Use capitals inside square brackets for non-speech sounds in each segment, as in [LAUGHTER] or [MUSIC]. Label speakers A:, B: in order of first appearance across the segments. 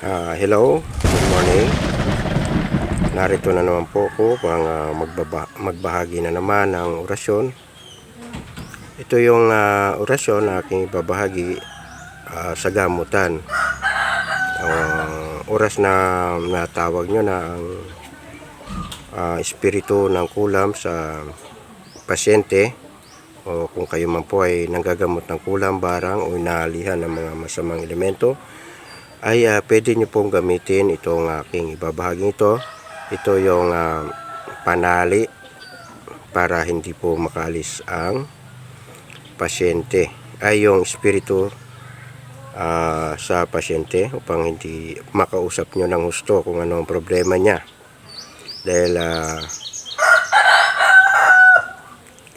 A: Ah, hello, good morning. Narito na naman po ako pang ah, magbaba, magbahagi na naman ng orasyon. Ito yung ah, orasyon na aking ibabahagi ah, sa gamutan. Ang oras na natawag nyo na ang ah, espiritu ng kulam sa pasyente o kung kayo man po ay nanggagamot ng kulam, barang o inaalihan ng mga masamang elemento ay ah, pwede nyo pong gamitin itong aking ibabahagi ito. Ito yung ah, panali para hindi po makalis ang pasyente ay yung espiritu ah, sa pasyente upang hindi makausap nyo ng husto kung ano ang problema niya. Dahil ah,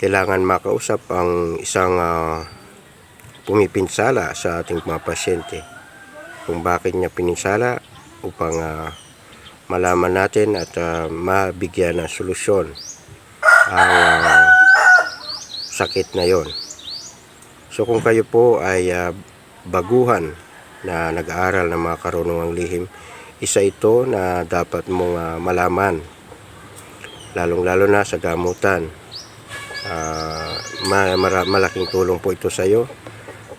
A: kailangan makausap ang isang ah, pumipinsala sa ating mga pasyente kung bakit niya pininsala upang ah, malaman natin at ah, mabigyan ng solusyon ang ah, sakit na yon. So kung kayo po ay ah, baguhan na nag-aaral ng mga karunungang lihim, isa ito na dapat mong ah, malaman lalong-lalo na sa gamutan. Mara- malaking tulong po ito sa iyo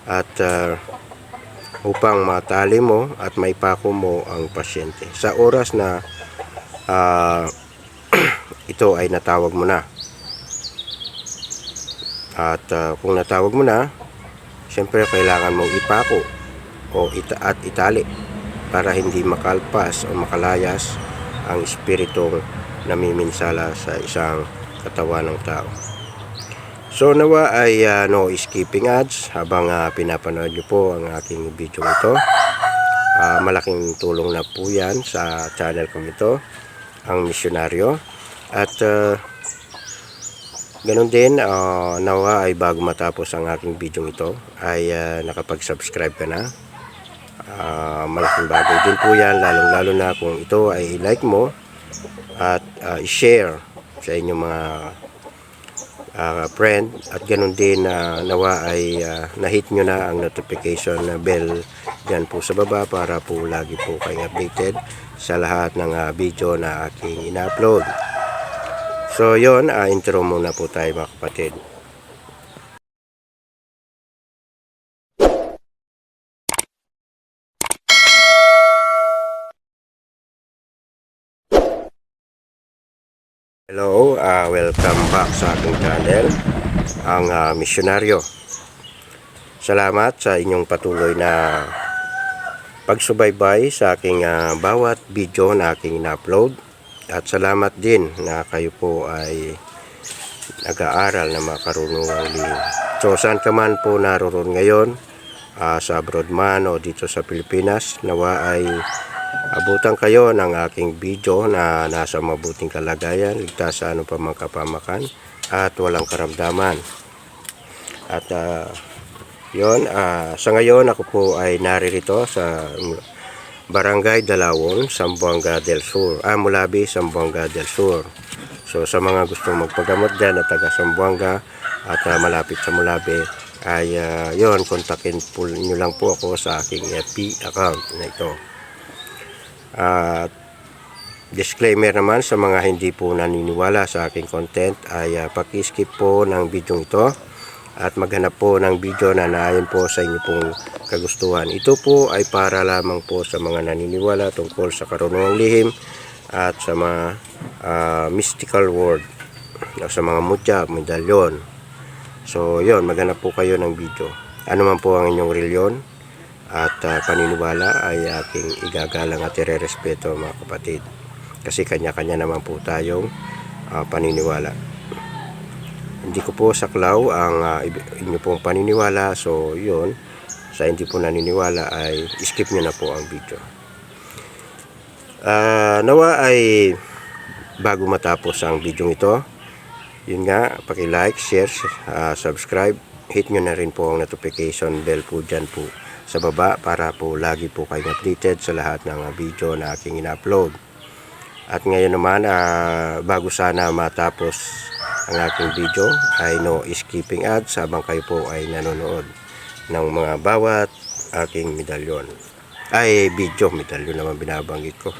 A: at ah, upang matali mo at maipako mo ang pasyente. Sa oras na ah, [CLEARS THROAT] ito ay natawag mo na. At ah, kung natawag mo na, siyempre kailangan mong ipako o ita at itali para hindi makalpas o makalayas ang espiritong namiminsala sa isang katawan ng tao. So nawa ay ah, no skipping ads habang ah, pinapanood nyo po ang aking video ito. Ah, malaking tulong na po yan sa channel ko ito, ang misyonaryo. At ah, ganun din, ah, nawa ay bago matapos ang aking video ito, ay ah, nakapag-subscribe ka na. Ah, malaking bagay din po yan, lalong-lalo na kung ito ay like mo at ah, i-share sa inyong mga ah, friend at ganun din na nawa ay ah, na-hit nyo na ang notification na bell dyan po sa baba para po lagi po kayong updated sa lahat ng ah, video na aking ina-upload. So yon ah, intro muna po tayo mga kapatid. Hello, ah, welcome back sa aking channel, ang ah, misyonaryo. Salamat sa inyong patuloy na pagsubaybay sa aking ah, bawat video na aking in-upload. At salamat din na kayo po ay nag-aaral ng mga karunungang lihim. So saan ka man po naroon ngayon, ah, sa abroad man o dito sa Pilipinas, nawa ay abutan kayo ng aking video na nasa mabuting kalagayan, ligtas sa ano pa mang at walang karamdaman. At ah, yon ah, sa ngayon ako po ay naririto sa Barangay Dalawon, Sambuanga del Sur. Ah, Mulabi, Sambuanga del Sur. So sa mga gustong magpagamot dyan at taga Sambuanga at ah, malapit sa Mulabi ay ah, yon kontakin po nyo lang po ako sa aking FB account na ito. At disclaimer naman sa mga hindi po naniniwala sa aking content ay uh, paki-skip po ng video ito at maghanap po ng video na naayon po sa inyo pong kagustuhan. Ito po ay para lamang po sa mga naniniwala tungkol sa karunungang lihim at sa mga ah, mystical word o sa mga mutya, medalyon. So, yon maghanap po kayo ng video. Ano man po ang inyong reliyon, at ah, paniniwala ay aking igagalang at irerespeto mga kapatid. Kasi kanya-kanya naman po tayong ah, paniniwala. Hindi ko po saklaw ang ibi- inyo pong paniniwala. So, yun. Sa hindi po naniniwala ay skip nyo na po ang video. Ah, nawa ay bago matapos ang video ito, yun nga, paki-like, share, ah, subscribe, hit nyo na rin po ang notification bell po dyan po sa baba para po lagi po kayong updated sa lahat ng video na aking ina-upload. At ngayon naman, ah, bago sana matapos ang aking video, ay no skipping ads habang kayo po ay nanonood ng mga bawat aking medalyon. Ay, video. Medalyo naman binabanggit ko.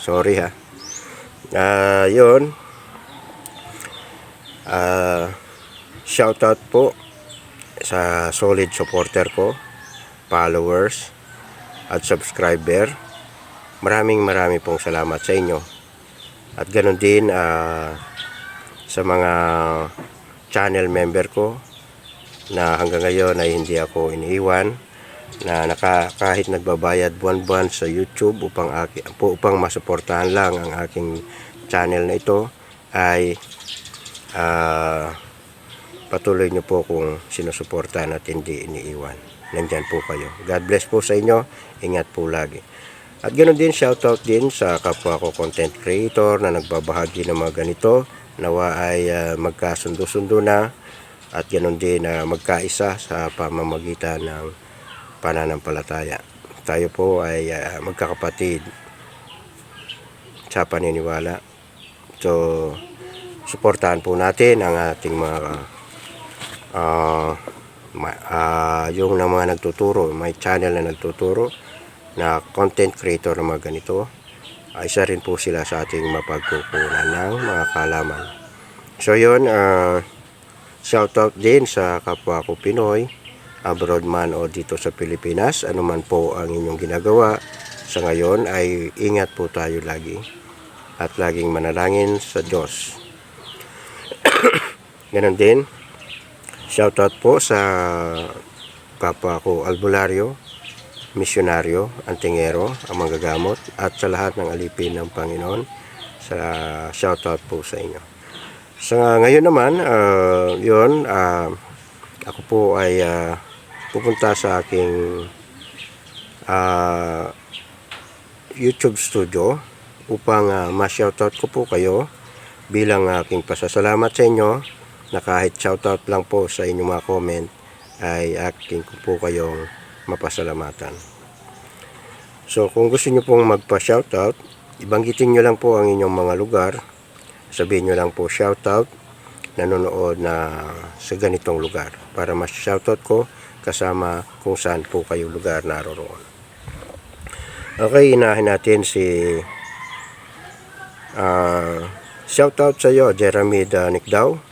A: Sorry ha. Ah, yun. Ah, shoutout po sa solid supporter ko, followers, at subscriber. Maraming marami pong salamat sa inyo. At ganoon din ah, sa mga channel member ko na hanggang ngayon ay hindi ako iniiwan na naka, kahit nagbabayad buwan-buwan sa YouTube upang aki, upang masuportahan lang ang aking channel na ito ay ah, patuloy niyo po kung sinusuportahan at hindi iniiwan. Nandyan po kayo. God bless po sa inyo. Ingat po lagi. At ganoon din, shoutout din sa kapwa ko content creator na nagbabahagi ng mga ganito. Nawa ay ah, magkasundo-sundo na at ganoon din na magkaisa sa pamamagitan ng pananampalataya. Tayo po ay ah, magkakapatid sa paniniwala. So, suportahan po natin ang ating mga ah ah, yung na mga nagtuturo, may channel na nagtuturo na content creator na mga ganito, ay isa rin po sila sa ating mapagkukunan ng mga kalaman. So yun, ah shoutout din sa kapwa ko Pinoy, abroad man o dito sa Pilipinas, anuman po ang inyong ginagawa. Sa ngayon ay ingat po tayo lagi at laging manalangin sa Diyos. [COUGHS] Ganon din, shoutout po sa kapwa ko Albularyo, misyonaryo, antingero, ang manggagamot at sa lahat ng alipin ng Panginoon. Sa shoutout po sa inyo. Sa ngayon naman, ah, yun, ah, ako po ay ah, pupunta sa aking ah, YouTube studio upang uh, ma-shoutout ko po kayo bilang aking pasasalamat sa inyo na kahit shoutout lang po sa inyong mga comment ay aking ko po kayong mapasalamatan. So kung gusto nyo pong magpa-shoutout, ibanggitin nyo lang po ang inyong mga lugar. Sabihin nyo lang po shoutout nanonood na sa ganitong lugar para mas shoutout ko kasama kung saan po kayo lugar naroroon. Okay, inahin natin si ah shoutout sa iyo Jeremy Danik daw.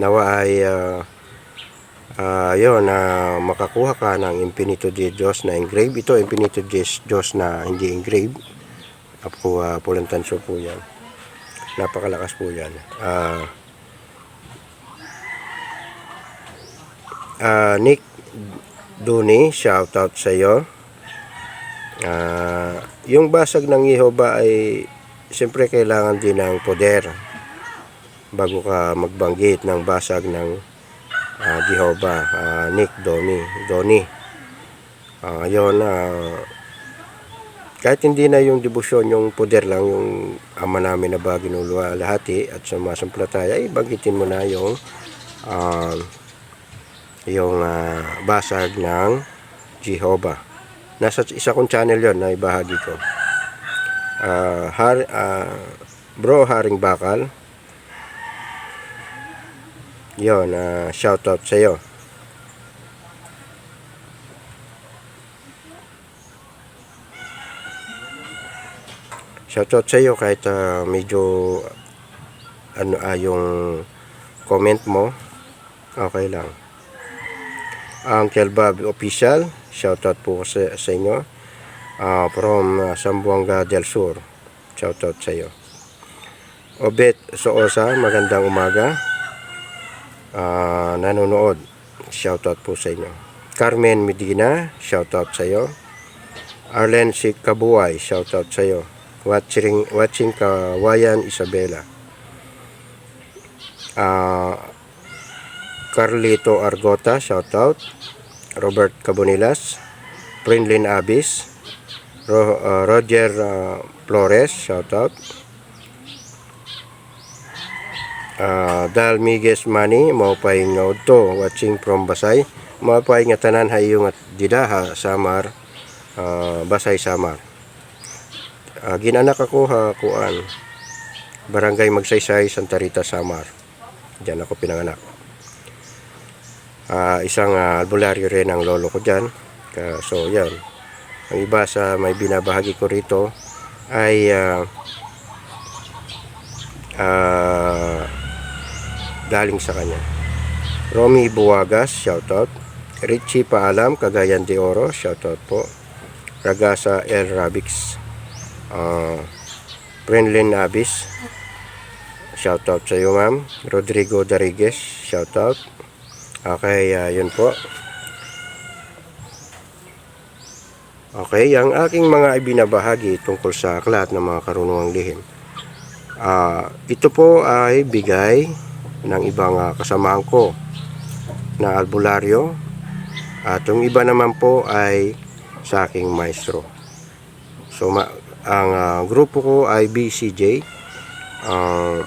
A: Nawa ay ah ah, yun, na makakuha ka ng Infinito di Diyos na engrave. Ito, Infinito di Diyos na hindi engrave. Apo uh, Pulantansyo po yan. Napakalakas po yan. Ah ah, Nick Duni, shoutout sa iyo. Ah, yung basag ng Yehova ay siyempre kailangan din ng poder bago ka magbanggit ng basag ng ah, Jehovah, ah, Nick Doni, Doni. Ah, yun, ah, kahit hindi na yung debosyon, yung poder lang, yung ama namin na ba ginulwa lahati at sumasampalataya, ay banggitin mo na yung ah, yung ah, basag ng Jehovah. Nasa isa kong channel yon na ibahagi ko. Ah, har, ah, bro Haring Bakal, yon uh, shoutout sa iyo. Shoutout sa iyo kahit ah, medyo ano ah, yung comment mo okay lang. Uncle Bob Official, shoutout po sa, sa inyo. Ah, from ah, Sambuanga del Sur, shoutout sa iyo. Obet Soosa, magandang umaga ah, nanonood. Shoutout po sa inyo. Carmen Medina, shoutout sa iyo. Arlen si Kabuay, shoutout sa iyo. Watching, watching Kawayan Isabela. Ah, Carlito Argota, shoutout. Robert Cabonilas, Prinlin Abis, Ro, ah, Roger ah, Flores, shoutout. Uh, Dal Migues Mani mao pay nga to watching from Basay. Mao pay nga tanan hayong at didaha Samar. Uh, Basay Samar. Uh, ginanak ako ha kuan. Barangay Magsaysay Santa Rita Samar. Diyan ako pinanganak. Uh, isang uh, albularyo rin ang lolo ko diyan. Ka, so yan. Ang iba sa may binabahagi ko rito ay ah, ah, galing sa kanya. Romy Buwagas, shoutout. Richie Paalam, Cagayan de Oro, shoutout po. Ragasa El Rabix, uh, Brenlin Abis, shoutout sa iyo ma'am. Rodrigo Darigues, shoutout. Okay, ah, yun po. Okay, ang aking mga ibinabahagi tungkol sa aklat ng mga karunungang lihim. Ah, ito po ay bigay ng ibang ah, kasamahan ko na albularyo at yung iba naman po ay sa aking maestro. So ma- ang ah, grupo ko ay BCJ ang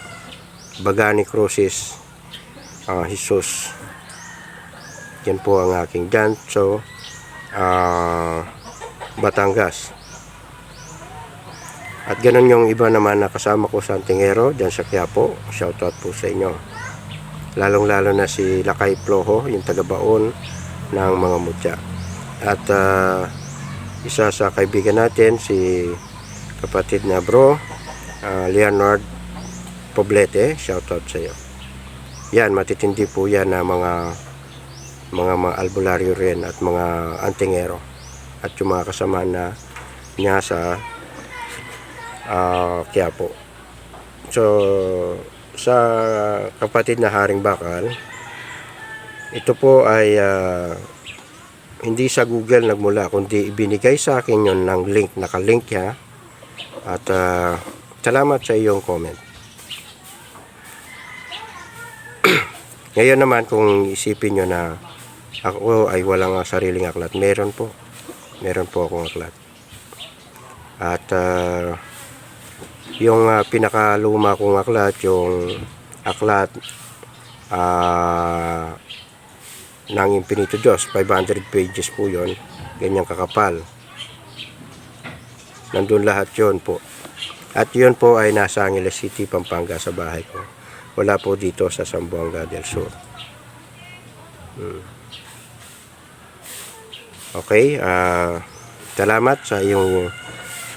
A: Bagani Crucis ah, Jesus. Yan po ang aking dyan. Ah, Batangas. At ganun yung iba naman na kasama ko sa Antingero, dyan sa Quiapo. Shoutout po sa inyo. Lalong-lalo na si Lakay Ploho, yung taga-baon ng mga mutya. At ah, isa sa kaibigan natin, si kapatid na bro, ah, Leonard Poblete, shoutout sa iyo. Yan, matitindi po yan na mga mga mga albularyo rin at mga antingero at yung mga kasama na niya sa ah, Quiapo. So, sa kapatid na Haring Bakal, ito po ay ah, hindi sa Google nagmula, kundi ibinigay sa akin yon ng link, nakalink niya. At ah, salamat sa iyong comment. [CLEARS THROAT] Ngayon naman kung isipin nyo na ako ay walang sariling aklat, meron po. Meron po akong aklat. At ah, yung ah, pinakaluma kong aklat, yung aklat ah ng Infinito Diyos, 500 pages po yon ganyang kakapal. Nandun lahat yon po. At yun po ay nasa Angeles City, Pampanga sa bahay ko. Wala po dito sa Zamboanga del Sur. Hmm. Okay, ah salamat sa iyong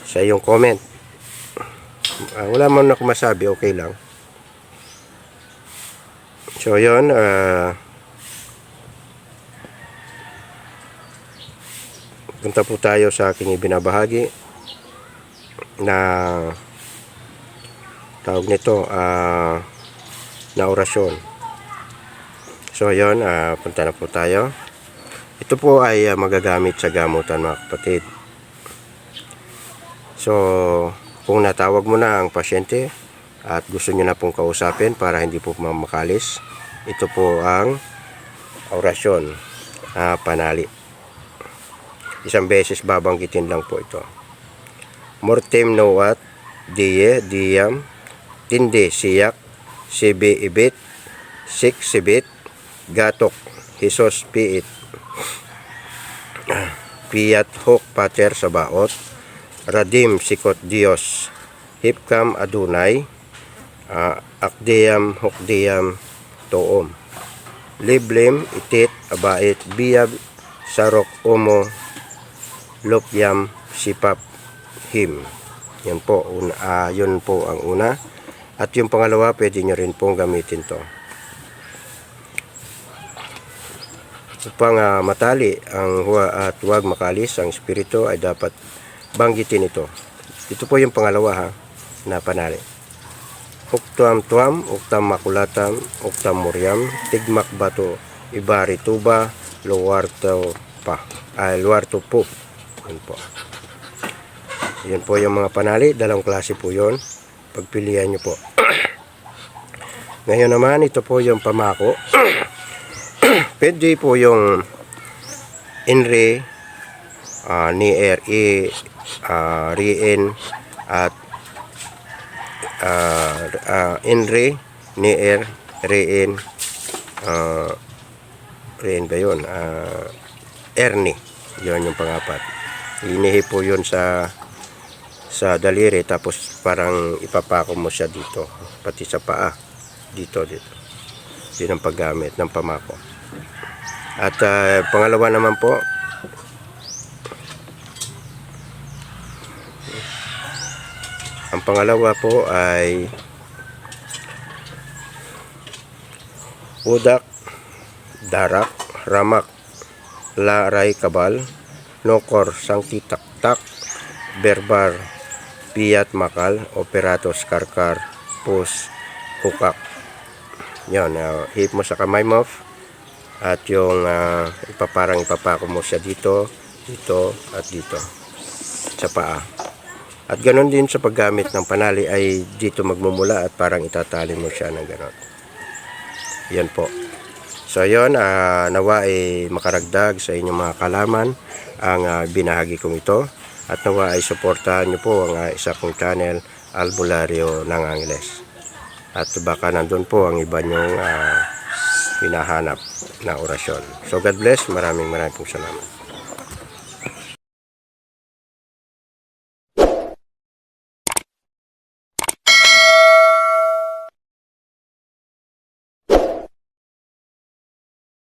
A: sa iyong comment. Ah, wala man ako masabi, okay lang. So, yun, ah punta po tayo sa aking ibinabahagi na tawag nito ah na orasyon. So, yun, ah, punta na po tayo. Ito po ay ah, magagamit sa gamutan mga kapatid. So, kung natawag mo na ang pasyente at gusto nyo na pong kausapin para hindi po mamakalis, ito po ang orasyon, ah, panali. Isang beses babanggitin lang po ito. Mortem noat, die, diyam, tindi, siyak, sibi, ibit, sik, sibit, gatok, hisos, piit, [CLEARS THROAT] piyat, hok, pater, sa baot, radim, sikot, dios, hipkam, adunay, uh, akdeyam, hokdeyam, toom, liblim, itit, abait, biyab, sarok, umo, lopyam, sipap, him. Yan po, una, ah, yun po ang una. At yung pangalawa, pwede nyo rin pong gamitin to. Upang ah, matali ang at huwag makalis ang espiritu ay dapat banggitin ito. Ito po yung pangalawa ha, na panali. Uktam tuam, uktam makulatam, uktam muryam, tigmak bato, ibari tuba, luwarto pa, ay luwarto po. Yun po. Yun po yung mga panali, dalawang klase po yon Pagpilian nyo po. [CLEARS THROAT] Ngayon naman, ito po yung pamako. [CLEARS THROAT] Pwede po yung inre, uh, ni er, i, uh, rien, at uh, uh, inre, ni er, rien, uh, rien ba yun? Uh, erni. Yun yung pangapat. Inihi po yun sa sa daliri tapos parang ipapako mo siya dito pati sa paa dito dito yun ang paggamit ng pamako at ah, pangalawa naman po pangalawa po ay Udak, Darak, Ramak, Laray Kabal, Nokor, Sangti Taktak, Berbar, Piat Makal, Operatos Karkar, Pus, Hukak. Yan, uh, hip mo sa kamay mo at yung ah, ipaparang ipapako mo siya dito, dito at dito sa paa. At ganon din sa paggamit ng panali ay dito magmumula at parang itatali mo siya ng ganon. Yan po. So yon ah, nawa ay makaragdag sa inyong mga kalaman ang ah, binahagi kong ito at nawa ay suportahan niyo po ang ah, isa kong channel Albularyo ng Angeles. At baka nandun po ang iba niyong ah, hinahanap na orasyon. So God bless. Maraming maraming salamat.